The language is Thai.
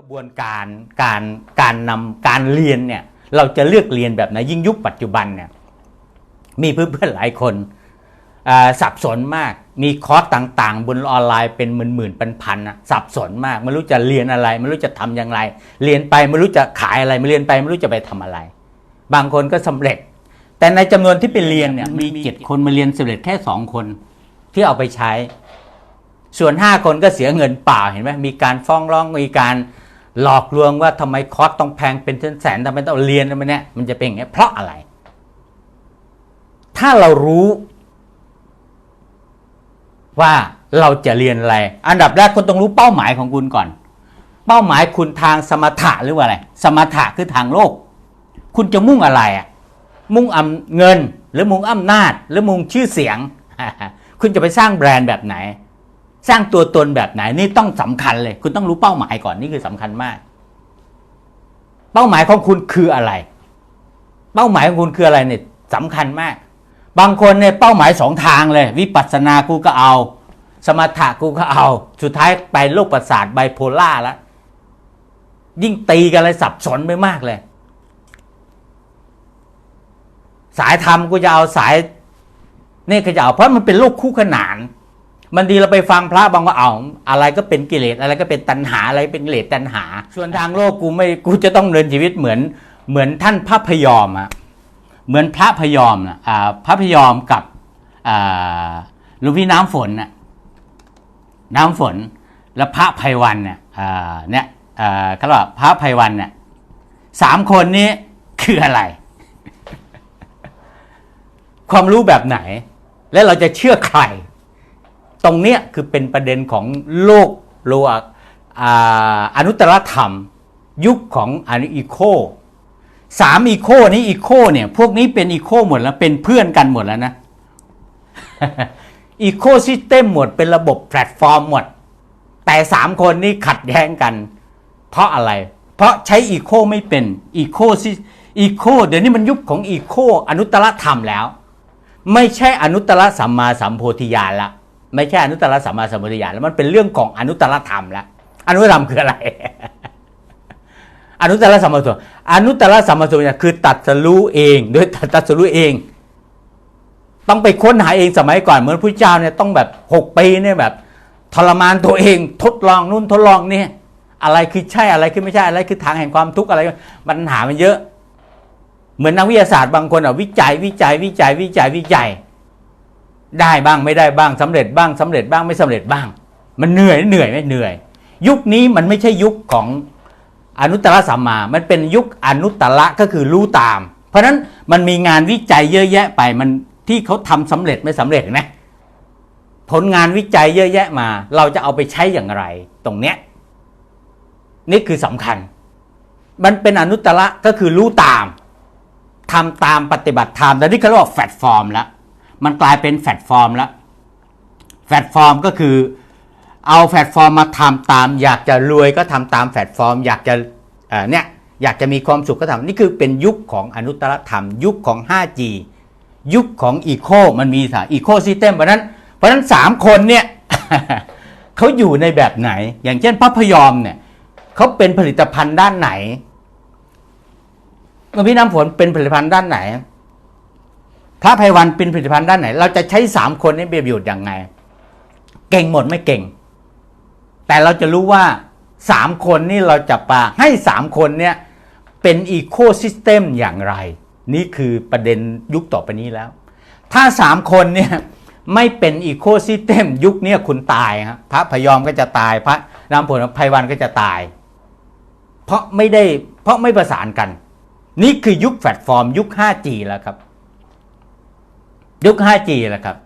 กระบวนการการการนำการเรียนเนี่ยเราจะเลือกเรียนแบบไหนยิ่งยุคปัจจุบันเนี่ยมีเพื่อนๆหลายคนอ่าสับสนมากมีคอร์สต่างๆ บนออนไลน์เป็นหมื่นๆเป็นพันอะสับสนมากไม่รู้จะเรียนอะไร ไม่รู้จะทำอย่างไร เรียนไปไม่รู้จะขายอะไรไม่เรียนไปไม่รู้จะไปทำอะไร บางคนก็สำเร็จ แต่ในจำนวนที่ไปเรียนเนี่ยมีเจ็ดคนมาเรียนสำเร็จแค่สองคนที่เอาไปใช้ ส่วนห้าคนก็เสียเงินเปล่าเห็นไหมมีการฟ้องร้องมีการ หลอกลวงว่าทำไมคอร์สต้องแพงเป็นแสนทำไมต้องเรียนอะไรเนี่ยมันจะเป็นอย่างนี้เพราะอะไร ถ้าเรารู้ว่าเราจะเรียนอะไร อันดับแรกคุณต้องรู้เป้าหมายของคุณก่อน เป้าหมายคุณทางสมถะหรือว่าอะไร สมถะคือทางโลก คุณจะมุ่งอะไรอะ มุ่งอำเงิน หรือมุ่งอำนาจ หรือมุ่งชื่อเสียง คุณจะไปสร้างแบรนด์แบบไหน สร้างตัวตนแบบไหนนี่ต้องสำคัญเลย คุณต้องรู้เป้าหมายก่อนนี่คือสำคัญมาก เป้าหมายของคุณคืออะไร เป้าหมายของคุณคืออะไรเนี่ยสำคัญมาก บางคนเนี่ยเป้าหมายสองทางเลย วิปัสสนากูก็เอา สมถะกูก็เอา สุดท้ายไปโรคประสาทไบโพล่าแล้วยิ่งตีกันเลยสับสนไปมากเลย สายธรรมกูจะเอาสายนี่ก็จะเอาเพราะมันเป็นโลกคู่ขนาน มันดีเราไปฟังพระบางว่าเอาอะไรก็เป็นกิเลสอะไรก็เป็นตัณหาอะไรเป็นกิเลสตัณหา ส่วนทางโลกกูไม่กูจะต้องเดินชีวิตเหมือนเหมือนท่านพระพยอมอะเหมือนพระพยอมนะอ่าพระพยอมกับหลวงพี่น้ำฝนน่ะน้ำฝนและพระไพวันเนี่ยเนี่ยเขาเรียกว่าพระไพวันเนี่ยสามคนนี้คืออะไร ความรู้แบบไหน และเราจะเชื่อใคร ตรงเนี้ยคือเป็นประเด็นของโลกโลกออนุตตรธรรม ยุคของอนุอีโคสามอีโคนี้อีโคเนี่ยพวกนี้เป็นอีโคหมดแล้วเป็นเพื่อนกันหมดแล้วนะอีโคซิสเต็มหมดเป็นระบบแพลตฟอร์มหมด แต่สามคนนี้ขัดแย้งกัน เพราะอะไร เพราะใช้อีโคไม่เป็นอีโคซิอีโคเดี๋ยวนี้มันยุคของอีโคอนุตตรธรรมแล้ว ไม่ใช่อนุตตรสัมมาสัมโพธิญาณละ ไม่ใช่อนุตตรสัมมาสัมโพธิญาณแล้วมันเป็นเรื่องของอนุตตรธรรมแล้วอนุตตรธรรมคืออะไร อนุตตรสัมมาสัมโพธิอนุตตรสัมมาสัมโพธิญาณคือตัดสรู้เองโดยตัดสรู้เอง ต้องไปค้นหาเองสมัยก่อนเหมือนพระเจ้าเนี่ยต้องแบบหกปีเนี่ยแบบทรมานตัวเองทดลองนู่นทดลองนี่อะไรคือใช่อะไรคือไม่ใช่อะไรคือทางแห่งความทุกข์อะไรปัญหามันเยอะ เหมือนนักวิทยาศาสตร์บางคนอะวิจัยวิจัยวิจัยวิจัยวิจัย ได้บ้างไม่ได้บ้างสำเร็จบ้างสำเร็จบ้างไม่สำเร็จบ้าง มันเหนื่อยเหนื่อยไหมเหนื่อย ยุคนี้มันไม่ใช่ยุคของอนุตตรสัมมา มันเป็นยุคอนุตตรก็คือรู้ตาม เพราะฉะนั้นมันมีงานวิจัยเยอะแยะไปมันที่เขาทำสำเร็จไม่สำเร็จเห็นไหมผลงานวิจัยเยอะแยะมา เราจะเอาไปใช้อย่างไร ตรงเนี้ยนี่คือสำคัญ มันเป็นอนุตตรก็คือรู้ตามทำตามปฏิบัติธรรมแต่นี่เขาเรียกว่าแฟตฟอร์มแล้ว มันกลายเป็นแฟตฟอร์มแล้วแฟตฟอร์มก็คือเอาแฟตฟอร์มมาทำตาม อยากจะรวยก็ทำตามแฟตฟอร์ม อยากจะเนี่ยอยากจะมีความสุขก็ทำนี่คือเป็นยุคของอนุตตรธรรม ยุคของ 5G ยุคของอีโคมันมีสาอีโคซิสเต็มเพราะนั้นเพราะนั้นสามคนเนี่ยเขาอยู่ในแบบไหน อย่างเช่นพระพยอมเนี่ยเขาเป็นผลิตภัณฑ์ด้านไหนเมื่อพี่น้ำฝนเป็นผลิตภัณฑ์ด้านไหน พระไพวันเป็นผลิตภัณฑ์ด้านไหน เราจะใช้สามคนนี้เป็นประโยชน์ยังไง เก่งหมดไม่เก่ง แต่เราจะรู้ว่าสามคนนี่เราจะปาให้สามคนเนี่ยเป็นอีโคซิสเต็มอย่างไร นี่คือประเด็นยุคต่อไปนี้แล้ว ถ้าสามคนเนี่ยไม่เป็นอีโคซิสเต็มยุคนี้คุณตายครับพระพยอมก็จะตายพระนามผลไพวันก็จะตาย เพราะไม่ได้เพราะไม่ประสานกัน นี่คือยุคแพลตฟอร์มยุค 5G แล้วครับ ยุค 5G แหละครับ